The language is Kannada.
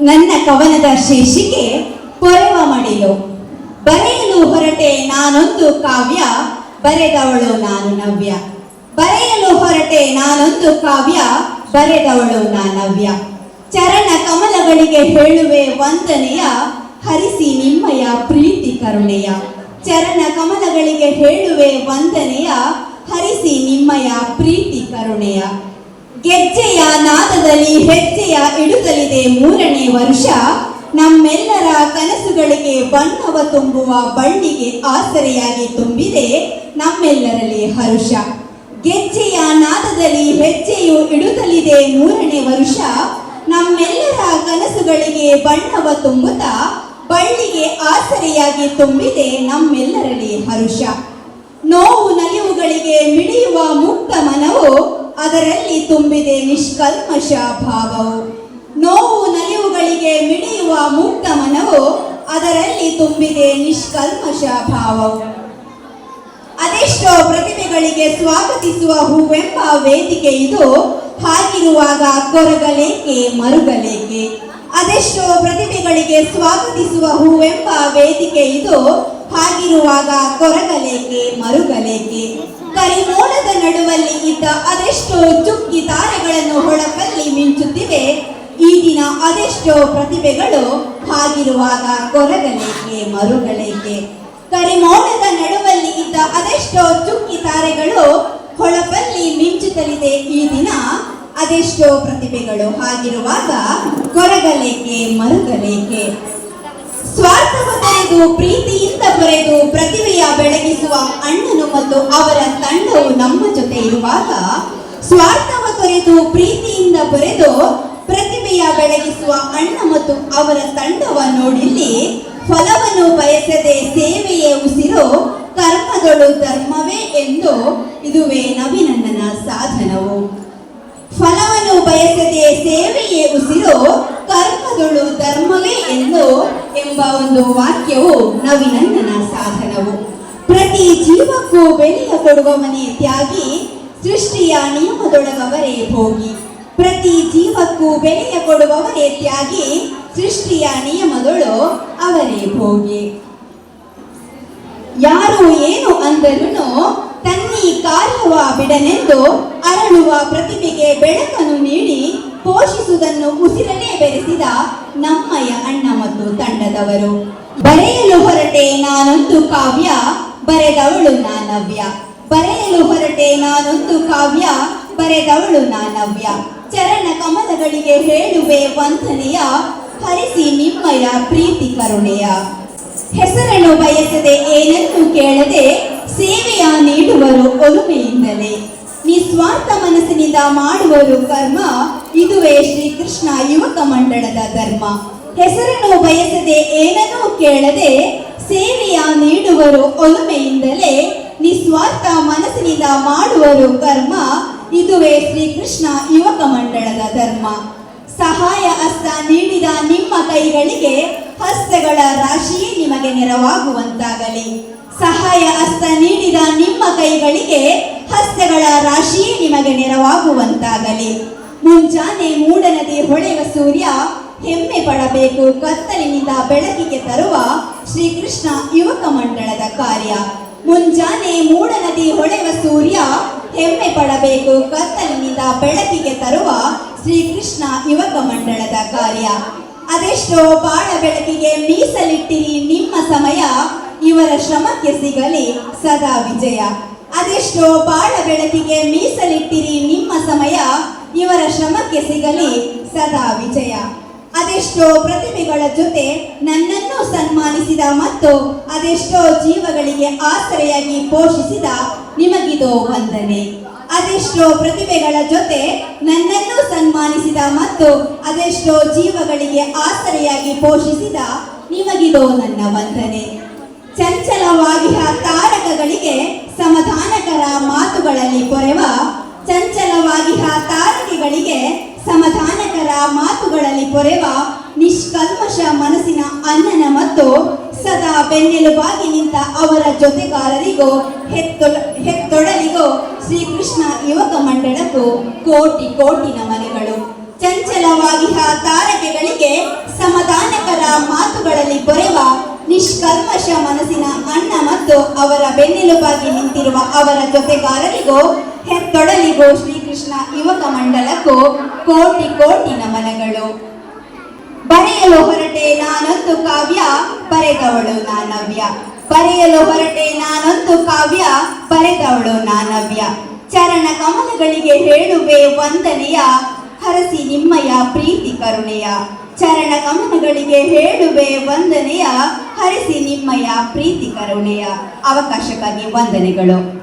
ನನ್ನ ಕವನದ ಶೀರ್ಷಿಕೆ, ಪೊರೆವ ಮಡಿಲು ಬರೆಯಲು ಹೊರಟೆ ನಾನೊಂದು ಕಾವ್ಯ, ಬರೆದವಳು ನಾನು ನವ್ಯ. ಬರೆಯಲು ಹೊರಟೆ ನಾನೊಂದು ಕಾವ್ಯ, ಬರೆದವಳು ನಾನವ್ಯ ಚರಣ ಕಮಲಗಳಿಗೆ ಹೇಳುವೆ ವಂದನೆಯ, ಹರಿಸಿ ನಿಮ್ಮಯ ಪ್ರೀತಿ ಕರುಣೆಯ. ಚರಣ ಕಮಲಗಳಿಗೆ ಹೇಳುವೆ ವಂದನೆಯ, ಹರಿಸಿ ನಿಮ್ಮಯ ಪ್ರೀತಿ ಕರುಣೆಯ. ಗೆಜ್ಜೆಯ ನಾದದಲ್ಲಿ, ಹೆಜ್ಜೆಯ ಇಡುತ್ತಲಿದೆ ಮೂರನೇ ವರ್ಷ. ನಮ್ಮೆಲ್ಲರ ಕನಸುಗಳಿಗೆ ಬಣ್ಣವ ತುಂಬುವ ಬಳ್ಳಿಗೆ ಆಸರೆಯಾಗಿ ತುಂಬಿದೆ ನಮ್ಮೆಲ್ಲರಲ್ಲಿ ಹರುಷ. ಗೆಜ್ಜೆಯ ನಾದದಲ್ಲಿ, ಹೆಜ್ಜೆಯು ಇಡುತ್ತಲಿದೆ ಮೂರನೇ ವರುಷ. ನಮ್ಮೆಲ್ಲರ ಕನಸುಗಳಿಗೆ ಬಣ್ಣವ ತುಂಬುತ್ತಾ ಬಳ್ಳಿಗೆ ಆಸರೆಯಾಗಿ ತುಂಬಿದೆ ನಮ್ಮೆಲ್ಲರಲ್ಲಿ ಹರುಷ. ನೋವು ನಲಿವುಗಳಿಗೆ ಮಿಡಿಯುವ ಮುಕ್ತ ಮನವು ಅದರಲ್ಲಿ ತುಂಬಿದೆ ನಿಷ್ಕಲ್ಮಶ ಭಾವವು. ನೋವು ನಲಿವುಗಳಿಗೆ ಮಿಡಿಯುವ ಮುಕ್ತ ಮನವು, ಅದರಲ್ಲಿ ತುಂಬಿದೆ ನಿಷ್ಕಲ್ಮಶ ಭಾವವು. ಅದೆಷ್ಟೋ ಪ್ರತಿಭೆಗಳಿಗೆ ಸ್ವಾಗತಿಸುವ ಹೂವೆಂಬ ವೇದಿಕೆ ಇದು. ಹಾಗಿರುವಾಗ ಕೊರಗಲೇಕೆ, ಮರುಗಲೇಕೆ? ಅದೆಷ್ಟೋ ಪ್ರತಿಭೆಗಳಿಗೆ ಸ್ವಾಗತಿಸುವ ಹೂವೆಂಬ ವೇದಿಕೆ ಇದು. ಹಾಗಿರುವಾಗ ಕೊರಗಲೇಕೆ, ಮರುಗಲೇಕೆ? ಕರಿಮೋಣದ ನಡುವಲ್ಲಿ ಅದೆಷ್ಟೋ ಚುಕ್ಕಿ ತಾರೆಗಳನ್ನು ಹೊಳಪಲ್ಲಿ ಮಿಂಚುತ್ತಿವೆ. ಈ ದಿನ ಅದೆಷ್ಟೋ ಪ್ರತಿಭೆಗಳು ಹಾಗಿರುವಾಗ ಕೊರಗಲೇಕೆ, ಮರುಗಳೇಕೆ? ಕರಿಮೋಡದ ನಡುವಲ್ಲಿ ಇದ್ದ ಅದೆಷ್ಟೋ ಚುಕ್ಕಿ ತಾರೆಗಳು ಹೊಳಪಲ್ಲಿ ಮಿಂಚುತ್ತಲಿದೆ. ಈ ದಿನ ಅದೆಷ್ಟೋ ಪ್ರತಿಭೆಗಳು ಹಾಗಿರುವಾಗ ಕೊರಗಲೇಕೆ ಮರುಗಲೇಕೆ ಸ್ವಾರ್ಥವ ತೊರೆದು, ಪ್ರೀತಿಯಿಂದ ಬರೆದು ಪ್ರತಿಭೆಯ ಬೆಳಗಿಸುವ ಅಣ್ಣನು ಮತ್ತು ಅವರ ತಂಡವು ನಮ್ಮ ಜೊತೆ ಇರುವಾಗ ಸ್ವಾರ್ಥವ ತೊರೆದು ಪ್ರೀತಿಯಿಂದ ಬರೆದು ಪ್ರತಿಭೆಯ ಬೆಳಗಿಸುವ ಅಣ್ಣ ಮತ್ತು ಅವರ ತಂಡವ ನೋಡಿಲ್ಲಿ ಫಲವನ್ನು ಬಯಸದೆ ಸೇವೆಯೇ ಉಸಿರು, ಕರ್ಮದೊಳು ಧರ್ಮವೇ ಎಂದು ಇದುವೇ ನವಿನಣ್ಣನ ಸಾಧನವು. ಫಲವನ್ನು ಬಯಸದೆ ಸೇವೆಯೇ ಉಸಿರು, ಕರ್ಮದೊಳು ಧರ್ಮವೇ ಎಂದು ಎಂಬ ಒಂದು ವಾಕ್ಯವು ನವಿನಣ್ಣನ ಸಾಧನವು. ಪ್ರತಿ ಜೀವಕ್ಕೂ ಬೆಲೆಯ ಕೊಡುವವನೇ ತ್ಯಾಗಿ ಸೃಷ್ಟಿಯ ನಿಯಮದೊಳಗವರೇ ಭೋಗಿ. ಪ್ರತಿ ಜೀವಕ್ಕೂ ಬೆಲೆಯ ಕೊಡುವವರೇ ತ್ಯಾಗಿ ಸೃಷ್ಟಿಯ ನಿಯಮದೊಳು ಅವರೇ ಭೋಗಿ. ಯಾರು ಏನು ಅಂದರೂ ತನ್ನಿ ಕಾರ್ಯವ ಬಿಡನೆಂದು ಅರಳುವ ಪ್ರತಿಭೆಗೆ ಬೆಳಕನ್ನು ನೀಡಿ ಪೋಷಿಸುವುದನ್ನು ಉಸಿರಲೇ ಬೆರೆಸಿದ ನಮ್ಮಯ್ಯ ಅಣ್ಣ ಮತ್ತು ತಂಡದವರು. ಬರೆಯಲು ಹೊರಟೆ ನಾನೊಂದು ಕಾವ್ಯ, ಬರೆದವಳು ನಾನವ್ಯ. ಬರೆಯಲು ಹೊರಟೆ ನಾನೊಂದು ಕಾವ್ಯ, ಬರೆದವಳು ನಾನವ್ಯ ಚರಣ ಕಮಲಗಳಿಗೆ ಹೇಳುವೆ ವಂದನೆಯ, ಹರಿಸಿ ನಿಮ್ಮಯ ಪ್ರೀತಿ ಕರುಣೆಯ. ಹೆಸರನ್ನು ಬಯಸದೆ ಏನನ್ನೂ ಕೇಳದೆ ಸೇವೆಯ ನೀಡುವರು ಒಲುಮೆಯಿಂದಲೇ. ನಿಸ್ವಾರ್ಥ ಮನಸ್ಸಿನಿಂದ ಮಾಡುವರು ಕರ್ಮ, ಇದುವೇ ಶ್ರೀಕೃಷ್ಣ ಯುವಕ ಮಂಡಳದ ಧರ್ಮ. ಹೆಸರನ್ನು ಬಯಸದೆ ಏನನ್ನೂ ಕೇಳದೆ ಸೇವೆಯ ನೀಡುವರು ಒಲುಮೆಯಿಂದಲೇ ನಿಸ್ವಾರ್ಥ ಮನಸ್ಸಿನಿಂದ ಮಾಡುವರು ಕರ್ಮ. ಇದುವೇ ಶ್ರೀಕೃಷ್ಣ ಯುವಕ ಮಂಡಳದ ಧರ್ಮ. ಸಹಾಯ ಹಸ್ತ ನೀಡಿದ ನಿಮ್ಮ ಕೈಗಳಿಗೆ ಹಸ್ತಗಳ ರಾಶಿಯೇ ನಿಮಗೆ ನೆರವಾಗುವಂತಾಗಲಿ. ಸಹಾಯ ಹಸ್ತ ನೀಡಿದ ನಿಮ್ಮ ಕೈಗಳಿಗೆ ಹಸ್ತಗಳ ರಾಶಿಯೇ ನಿಮಗೆ ನೆರವಾಗುವಂತಾಗಲಿ. ಮುಂಜಾನೆ ಮೂಡನದಿ ಹೊಳೆವ ಸೂರ್ಯ ಹೆಮ್ಮೆ ಪಡಬೇಕು. ಕತ್ತಲಿನಿಂದ ಬೆಳಕಿಗೆ ತರುವ ಶ್ರೀಕೃಷ್ಣ ಯುವಕ ಮಂಡಳದ ಕಾರ್ಯ. ಮುಂಜಾನೆ ಮೂಡನದಿ ಹೊಳೆವ ಸೂರ್ಯ ಹೆಮ್ಮೆ ಪಡಬೇಕು. ಕತ್ತಲಿನಿಂದ ಬೆಳಕಿಗೆ ತರುವ ಶ್ರೀಕೃಷ್ಣ ಯುವಕ ಮಂಡಳದ ಕಾರ್ಯ. ಅದೆಷ್ಟೋ ಬಾಳ ಬೆಳಕಿಗೆ ಮೀಸಲಿಟ್ಟಿರಿ ನಿಮ್ಮ ಸಮಯ. ಇವರ ಶ್ರಮಕ್ಕೆ ಸಿಗಲಿ ಸದಾ ವಿಜಯ. ಅದೆಷ್ಟೋ ಬಾಳ ಬೆಳಕಿಗೆ ಮೀಸಲಿಟ್ಟಿರಿ ನಿಮ್ಮ ಸಮಯ. ಇವರ ಶ್ರಮಕ್ಕೆ ಸಿಗಲಿ ಸದಾ ವಿಜಯ. ಅದೆಷ್ಟೋ ಪ್ರತಿಭೆಗಳ ಜೊತೆ ನನ್ನನ್ನು ಸನ್ಮಾನಿಸಿದ ಮತ್ತು ಅದೆಷ್ಟೋ ಜೀವಗಳಿಗೆ ಆಸರೆಯಾಗಿ ಪೋಷಿಸಿದ ನಿಮಗಿದು ವಂದನೆ. ಅದೆಷ್ಟೋ ಪ್ರತಿಭೆಗಳ ಜೊತೆ ನನ್ನನ್ನು ಸನ್ಮಾನಿಸಿದ ಮತ್ತು ಅದೆಷ್ಟೋ ಜೀವಗಳಿಗೆ ಆಸರೆಯಾಗಿ ಪೋಷಿಸಿದ ನಿಮಗಿದು ನನ್ನ ವಂದನೆ. ಚಂಚಲವಾಗಿ ತಾರಕಗಳಿಗೆ ಸಮಾಧಾನಕರ ಮಾತುಗಳಲ್ಲಿ ಕೊರೆವ, ಚಂಚಲವಾಗಿ ತಾರಕೆಗಳಿಗೆ ಸಮಾಧಾನಕರ ಮಾತುಗಳಲ್ಲಿ ಪೊರೆವ ನಿಷ್ಕಲ್ಮಶ ಮನಸ್ಸಿನ ಅಣ್ಣನ ಮತ್ತು ಸದಾ ಬೆನ್ನೆಲುಬಾಗಿ ನಿಂತ ಅವರ ಜೊತೆಗಾರರಿಗೂ ಹೆತ್ತೊಡಲಿಗೂ ಶ್ರೀಕೃಷ್ಣ ಯುವಕ ಮಂಡಳಕ್ಕೂ ಕೋಟಿ ಕೋಟಿ ನಮನಗಳು. ಚಂಚಲವಾಗಿ ತಾರಕೆಗಳಿಗೆ ಮಾತುಗಳಲ್ಲಿ ಬರೆವ ನಿಷ್ಕಲ್ಮಶ ಮನಸ್ಸಿನ ಅಣ್ಣ ಮತ್ತು ಅವರ ಬೆನ್ನೆಲುಬಾಗಿ ನಿಂತಿರುವ ಅವರ ಜೊತೆಗಾರರಿಗೂ, ಹೆತ್ತೊಡಲಿಗೂ ಶ್ರೀಕೃಷ್ಣ ಯುವಕ ಮಂಡಲಕ್ಕೂ ಕೋಟಿ ಕೋಟಿ ನಮನಗಳು. ಬರೆಯಲು ಹೊರಟೆ ನಾನೊಂದು ಕಾವ್ಯ, ಬರೆದವಳು ನಾನವ್ಯ. ಬರೆಯಲು ಹೊರಟೆ ನಾನೊಂದು ಕಾವ್ಯ, ಬರೆದವಳು ನಾನವ್ಯ. ಚರಣ ಕಮಲಗಳಿಗೆ ಹೇಳುವೆ ವಂದನೆಯ, ಹರಸಿ ನಿಮ್ಮಯ ಪ್ರೀತಿ ಕರುಣೆಯ. ಚರಣ ಕಮನಗಳಿಗೆ ಹೇಳುವೆ ವಂದನೆಯ, ಹರಿಸಿ ನಿಮ್ಮಯ ಪ್ರೀತಿ ಕರುಣೆಯ. ಅವಕಾಶಕ್ಕಾಗಿ ವಂದನೆಗಳು.